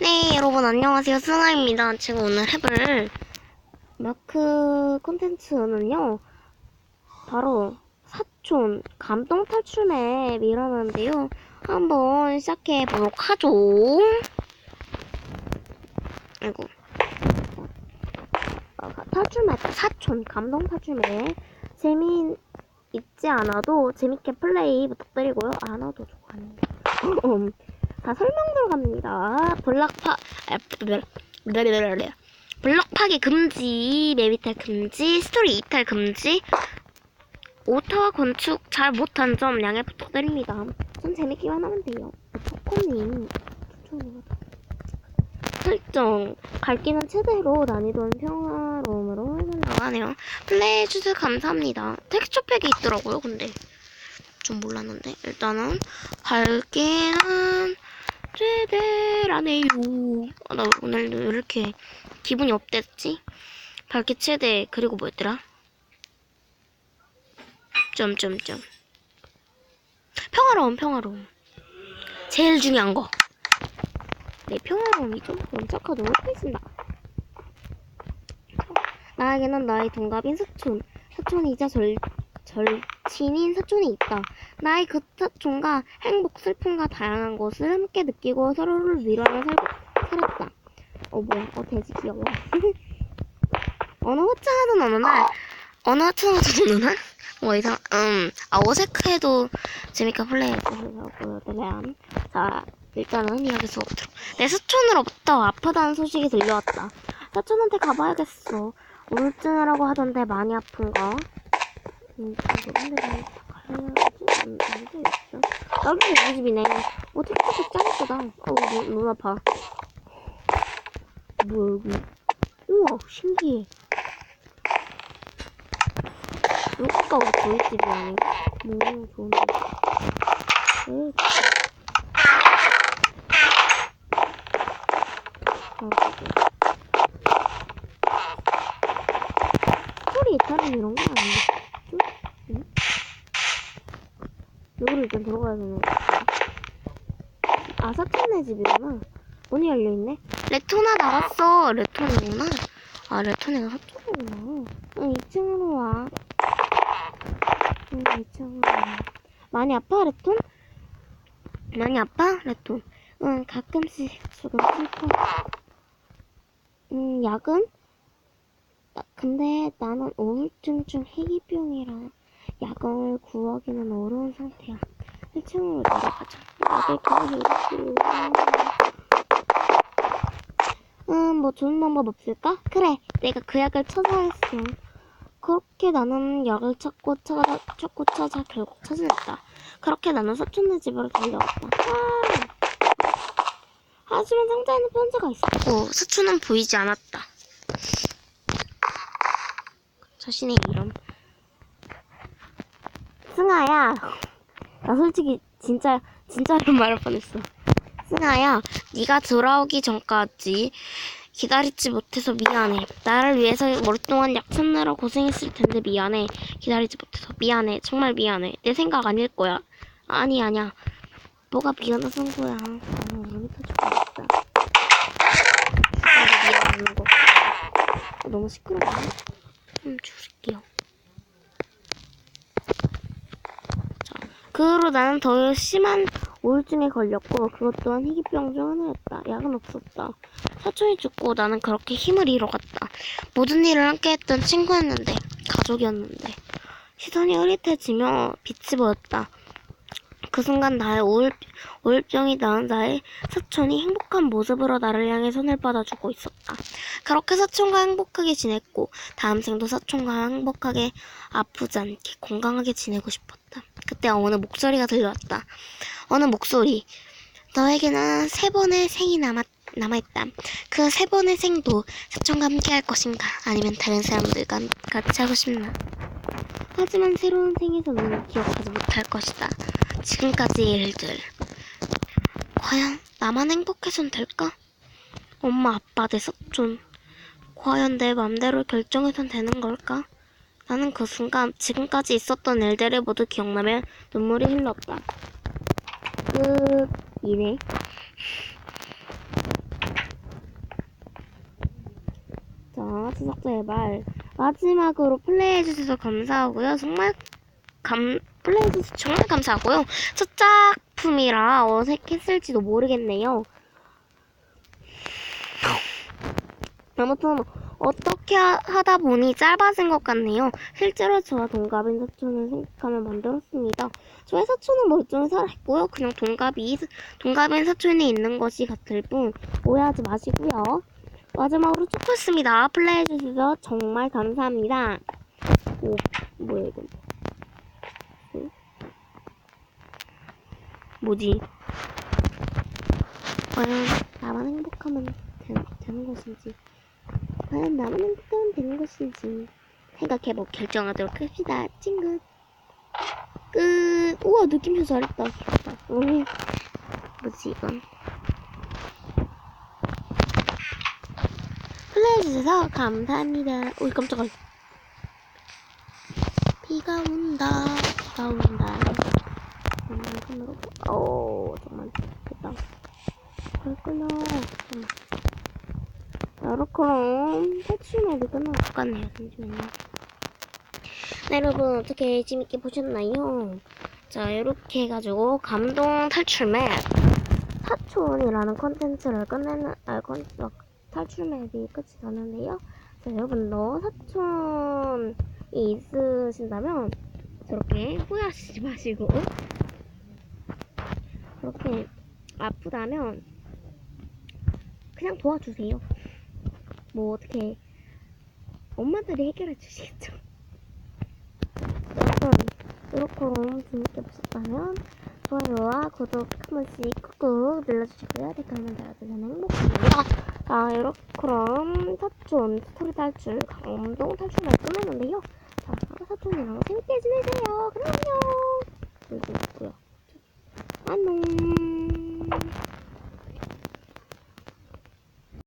네, 여러분 안녕하세요. 승아입니다. 제가 오늘 해볼 마크 콘텐츠는요. 바로 사촌 감동 탈출 맵이라는데요. 한번 시작해 보도록 하죠. 아이고. 어, 탈출 맵, 사촌 감동 탈출 맵. 재미 있지 않아도 재밌게 플레이 부탁드리고요. 안 와도 좋아하는데. 음. 자, 설명 들어갑니다. 블락파, 아. 블럭 파기 금지, 맵 이탈 금지, 스토리 이탈 금지, 오타와 건축 잘 못한 점 양해 부탁드립니다. 전 재밌기만 하면 돼요. 초코님, 추천입니다. 설정, 밝기는 최대로 난이도는 평화로움으로 해달라고 하네요. 플레이 해주셔서 감사합니다. 텍스처 팩이 있더라고요, 근데. 좀 몰랐는데. 일단은, 밝기는 최대라네요. 아, 나 오늘 왜 이렇게 기분이 업됐지? 밝기 최대, 그리고 뭐였더라? 점점점. 평화로움, 평화로움. 제일 중요한 거. 네, 평화로움이죠. 원착하도록 하겠습니다. 나에게는 나의 동갑인 사촌, 사촌이자 절, 절 친인 사촌이 있다. 나의 그 사촌과 행복, 슬픔과 다양한 것을 함께 느끼고 서로를 위로하며 살고, 살았다. 어, 뭐야. 어, 돼지 귀여워. 어느 화창하던 어느 날, 어느 화창하던 어느 날? 뭐 이상, 음, 아, 어색해도 재밌게 플레이해보려고요. 자, 일단은 이야기 들어. 내 사촌으로부터 아프다는 소식이 들려왔다. 사촌한테 가봐야겠어. 우울증이라고 하던데 많이 아픈가? 음, 근데 가야지. 되겠죠? 여기 우리 집이네. 어, 택배도 짱 예쁘다. 어, 눈, 눈 아파. 뭐야, 여기. 우와, 신기해. 여기가 우리 저희 집이 아닌가? 너무 좋은데. 에이, 소리 이탈은 이런 거 아니겠죠? 응? 여기로 일단 들어가야 거 아, 사촌네 집이구나. 문이 열려있네. 레토나 나왔어. 레토나구나. 아, 레토나가 사촌이구나. 응, 2층으로 와. 응, 2층으로 와. 많이 아파, 레톤? 많이 아파, 레톤? 응, 가끔씩 조금 슬퍼. 음, 약은? 나- 근데 나는 우울증 중 희귀병이라 약을 구하기는 어려운 상태야. 1층으로 내려가자. 약을 구하기 음, 뭐 좋은 방법 없을까? 그래, 내가 그 약을 찾아야 했어. 그렇게 나는 약을 찾고 찾아, 찾고 찾아 결국 찾아냈다. 그렇게 나는 사촌네 집으로 달려왔다. 아! 하지만 상자에는 편지가 있었고 사촌은 보이지 않았다. 자신의 이름. 승아야, 나 솔직히 진짜 진짜로 말할 뻔했어. 승아야, 네가 돌아오기 전까지 기다리지 못해서 미안해. 나를 위해서 머릿동안 약 찾느라 고생했을 텐데 미안해. 기다리지 못해서 미안해. 정말 미안해. 내 생각 아닐 거야. 아니 아니야. 뭐가 미안해서 한 거야. 터질 뻔했다. 나도 미안하는 거. 어, 너무 시끄러워. 좀 줄일게요. 그 후로 나는 더 심한 우울증에 걸렸고 그것 또한 희귀병 중 하나였다. 약은 없었다. 사촌이 죽고 나는 그렇게 힘을 잃어갔다. 모든 일을 함께 했던 친구였는데 가족이었는데 시선이 흐릿해지며 빛이 보였다. 그 순간 나의 우울, 우울병이 나은 나의 사촌이 행복한 모습으로 나를 향해 손을 뻗어주고 있었다. 그렇게 사촌과 행복하게 지냈고 다음 생도 사촌과 행복하게 아프지 않게 건강하게 지내고 싶었다. 그때 어느 목소리가 들려왔다. 어느 목소리. 너에게는 세 번의 생이 남았, 남아있다. 그 세 번의 생도 사촌과 함께 할 것인가? 아니면 다른 사람들과 같이 하고 싶나? 하지만 새로운 생에서는 기억하지 못할 것이다. 지금까지의 일들. 과연 나만 행복해선 될까? 엄마, 아빠, 내 사촌. 과연 내 맘대로 결정해선 되는 걸까? 나는 그 순간 지금까지 있었던 일들을 모두 기억나며 눈물이 흘렀다. 끝이네. 자, 제작자의 말. 마지막으로 플레이해주셔서 감사하고요. 정말 감, 플레이해주셔서 정말 감사하고요. 첫 작품이라 어색했을지도 모르겠네요. 아무튼 어떻게 하- 하다 보니 짧아진 것 같네요. 실제로 저와 동갑인 사촌을 생각하며 만들었습니다. 저의 사촌은 멀쩡히 살아있고요. 그냥 동갑이 동갑인 사촌이 있는 것이 같을 뿐 오해하지 마시고요. 마지막으로 초코였습니다. 플레이해주셔서 정말 감사합니다. 오, 뭐야 이건? 응? 뭐지? 과연 나만 행복하면 되, 되는 것인지 과연 나만 행복하면 되는 것인지 생각해보 결정하도록 합시다. 친구 끝 우와 느낌표 잘했다. 잘했다. 음, 뭐지 이건? 플레이해주셔서 감사합니다. 오이 깜짝아. 비가 온다. 비가 온다. 손으로. 오 정말 됐다. 그렇구나. 잠깐만. 여러분 탈출맵이 끝난 것 같네요. 잠시만요. 네, 여러분 어떻게 재밌게 보셨나요? 자 이렇게 해가지고 감동 탈출 맵 사촌이라는 컨텐츠를 끝내는 아, 컨, 어, 탈출 맵이 끝이 나는데요. 자, 여러분도 사촌이 있으신다면 저렇게 후회하시지 마시고 그렇게 아프다면 그냥 도와주세요. 뭐 어떻게 엄마들이 해결해 주시겠죠. 여러분 이렇게 재밌게 보셨다면 좋아요와 구독 한 번씩 꾹꾹 눌러주시고요. 댓글 한번 달아주면 행복합니다. 자, 이렇게 그럼 사촌 스토리 탈출 감동 탈출을 끝내는데요. 자, 사촌이랑 재밌게 지내세요. 그럼 안녕. 그리고 있고요. 안녕.